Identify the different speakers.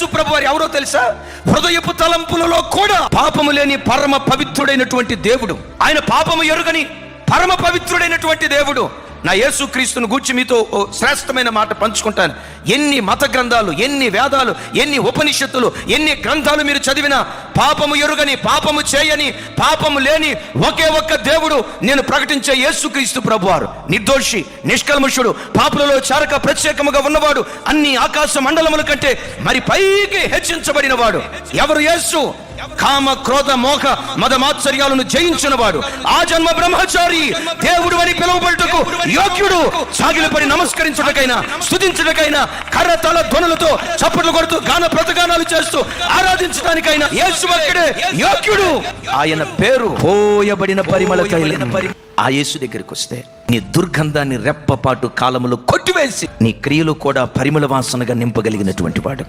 Speaker 1: యేసు ప్రభు వారు ఎవరో తెలుసా? హృదయపు తలంపులలో కూడా పాపము లేని పరమ పవిత్రుడైనటువంటి దేవుడు. ఆయన పాపము ఎరుగని పరమ పవిత్రుడైనటువంటి దేవుడు. నా యేసు క్రీస్తును గూర్చి మీతో ఓ శ్రేష్టమైన మాట పంచుకుంటాను. ఎన్ని మత గ్రంథాలు ఎన్ని వేదాలు ఎన్ని ఉపనిషత్తులు ఎన్ని గ్రంథాలు మీరు చదివినా పాపము ఎరుగని పాపము చేయని పాపము లేని ఒకే ఒక్క దేవుడు నేను ప్రకటించే యేసుక్రీస్తు ప్రభువారు. నిర్దోషి నిష్కల్మషుడు పాపులలో చారక ప్రత్యేకముగా ఉన్నవాడు అన్ని ఆకాశ మండలముల కంటే మరి పైకి హెచ్చించబడిన వాడు ఎవరు యేసు? కామ క్రోధ మోహ మద మాత్సర్యాలను జయించినవాడు. ఆ జన్మ బ్రహ్మచారి దేవుడు అని పిలువబడుటకు యోగ్యుడు సాగిలపడి నమస్కరించుటకైనా స్థుతించుటకైనా కర్ర తల ధ్వనులతో చప్పట్లు కొడుతూ గాన ప్రతగానాలు చేస్తూ ఆరాధించడానికైనా యేసు అక్కడే యోగ్యుడు. ఆయన పేరు పోయబడిన పరిమళ తైలం ఆ యేసు దగ్గరికి వస్తే నీ దుర్గంధాన్ని రెప్పపాటు కాలములు కొట్టివేసి నీ క్రియలు కూడా పరిమళ వాసనగా నింపగలిగినటువంటి వాడు.